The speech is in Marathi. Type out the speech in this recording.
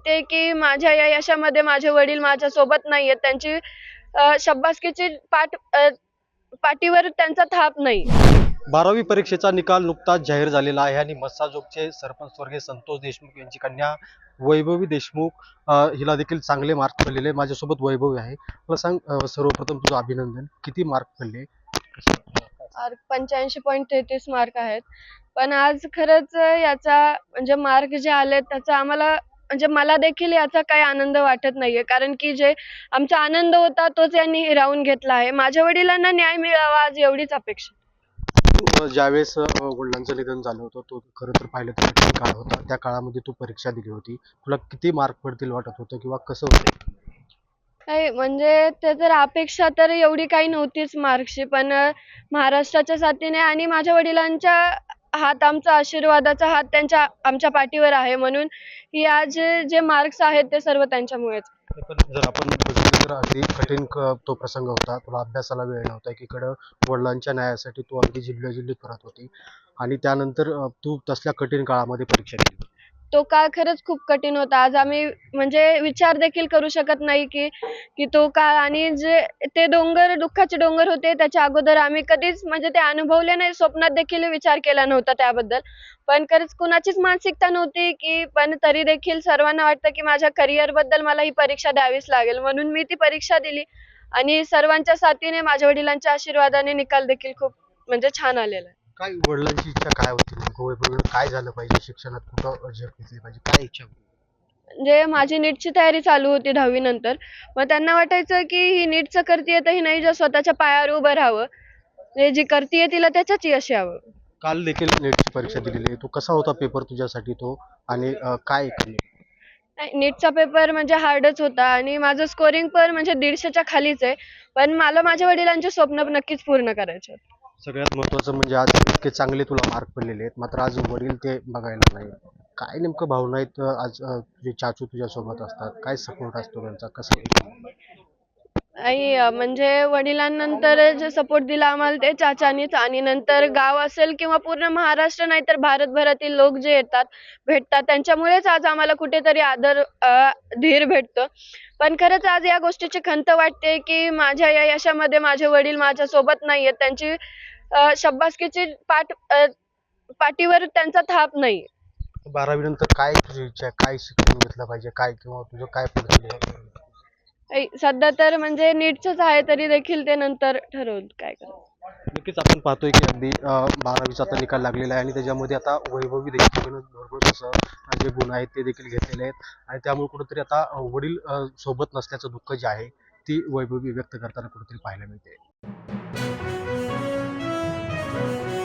वाटते की माझ्या या यशामध्ये माझे वडील माझ्या सोबत नाहीयेत. त्यांची शब्बासकीची पाठ पाठीवर त्यांचा थाप नाही. बारावी परीक्षेचा निकाल नुकताच जाहीर झालेला आहे आणि मस्साजोगचे सरपंच स्वर्गीय संतोष देशमुख यांची कन्या वैभवी देशमुख हिला देखील चांगले मार्क पडलेले माझ्यासोबत वैभवी आहे. मला सांग सर्वप्रथम तुझं अभिनंदन. किती मार्क पडले? पंच्याऐंशी पॉईंट तेहतीस मार्क आहेत. पण आज खरंच याचा म्हणजे मार्क जे आले त्याचा आम्हाला म्हणजे मला देखील याचा काही आनंद वाटत नाहीये. कारण की जे आमचा आनंद होता तोच यांनी हिरावून घेतला आहे. माझ्या वडिलांना न्याय मिळावा आज एवढीच अपेक्षा. ज्यावेळेस वडिलांचं निधन झालं होतं तो खरं तर पाहिलं तर काळ होता. त्या काळामध्ये तू परीक्षा दिली होती. तुला किती मार्क पडतील वाटत होतं किंवा कसं होतं? काही म्हणजे ते तर अपेक्षा तर एवढी काही नव्हतीच मार्क्सची पण महाराष्ट्राच्या साथीने आणि माझ्या वडिलांच्या हात आमचा आशीर्वादाचा हात त्यांच्या आमच्या पाठीवर आहे म्हणून ही आज जे मार्क्स आहेत ते सर्व त्यांच्यामुळेच. पण जर आपण बघितलं तर अगदी कठीण क- तो प्रसंग होता. तुला अभ्यासाला वेळ नव्हता. एकीकडं वडिलांच्या न्यायासाठी तू अगदी जिल्ह्याजिल्ही फिरत होती. आणि त्यानंतर तू तसल्या कठीण काळामध्ये परीक्षा दिली. तो काळ खरंच खूप कठीण होता. आज आम्ही म्हणजे विचार देखील करू शकत नाही की की तो काळ आणि जे ते डोंगर दुःखाचे डोंगर होते त्याच्या अगोदर आम्ही कधीच म्हणजे ते अनुभवले नाही स्वप्नात देखील विचार केला नव्हता त्याबद्दल. पण खरंच कुणाचीच मानसिकता नव्हती की पण तरी देखील सर्वांना वाटतं की माझ्या करिअरबद्दल मला ही परीक्षा द्यावीच लागेल. म्हणून मी ती परीक्षा दिली आणि सर्वांच्या साथीने माझ्या वडिलांच्या आशीर्वादाने निकाल देखील खूप म्हणजे छान आलेला काय वडिलांची इच्छा काय होती नेमकं? वैभवीनं काय झालं पाहिजे? शिक्षणात कुठं झेप घेतली पाहिजे? काय इच्छा होती? म्हणजे माझी नीटची तयारी चालू होती दहावी नंतर. मग त्यांना वाटायचं की ही नीटचं करतीये तर ही नाही जर स्वतःच्या पायावर उभं राहावं. म्हणजे जी करतीये तिला त्याच्याच यश यावं. काल देखील नेटची परीक्षा दिलेली आहे. तो कसा होता पेपर तुझ्यासाठी तो? आणि अ, काय केले नाही, नीटचा पेपर म्हणजे हार्डच होता आणि माझं स्कोरिंग पण म्हणजे दीडशेच्या खालीच आहे. पण मला माझ्या वडिलांचे स्वप्न नक्कीच पूर्ण करायचे होते. सगळ्यात महत्त्वाचं म्हणजे आज इतके चांगले तुला मार्क पडलेले आहेत. मात्र आज वडील ते बघायला नाही. काय नेमकं भावना आहेत आज तुझे चाचू तुझ्यासोबत असतात? काय सपोर्ट असतो त्यांचा? कसं आई म्हणजे वडिलांनंतर जे सपोर्ट दिला आम्हाला ते चाचानीच आणि नंतर गाव असेल किंवा पूर्ण महाराष्ट्र नाही तर भारतभरातील लोक जे येतात भेटतात त्यांच्यामुळेच आज आम्हाला कुठेतरी आदर धीर भेटतो. पण खरंच आज या गोष्टीची खंत वाटते की माझ्या या यशामध्ये माझे वडील माझ्या सोबत आहेत त्यांची शब्बासकीची पाठ पाठीवर त्यांचा थाप नाही. बारावी नंतर काय तुझी इच्छा आहे? काय शिक्षण घेतलं पाहिजे? काय किंवा तुझं काय पुढचं ध्येय? ऐ, सध्या तर म्हणजे नीटचंच आहे तरी देखील ते नंतर ठरवलं काय करायचं नक्कीच आपण पाहतोय की अगदी अ, बारावीचा आता निकाल लागलेला आहे आणि त्याच्यामध्ये आता वैभवी देखील भरपूर असं जे गुण आहेत ते देखील घेतलेले आहेत. आणि त्यामुळे कुठेतरी आता अ, वडील अ, सोबत नसल्याचं दुःख जे आहे ती वैभवी व्यक्त करताना कुठेतरी पाहायला मिळते. Thank you.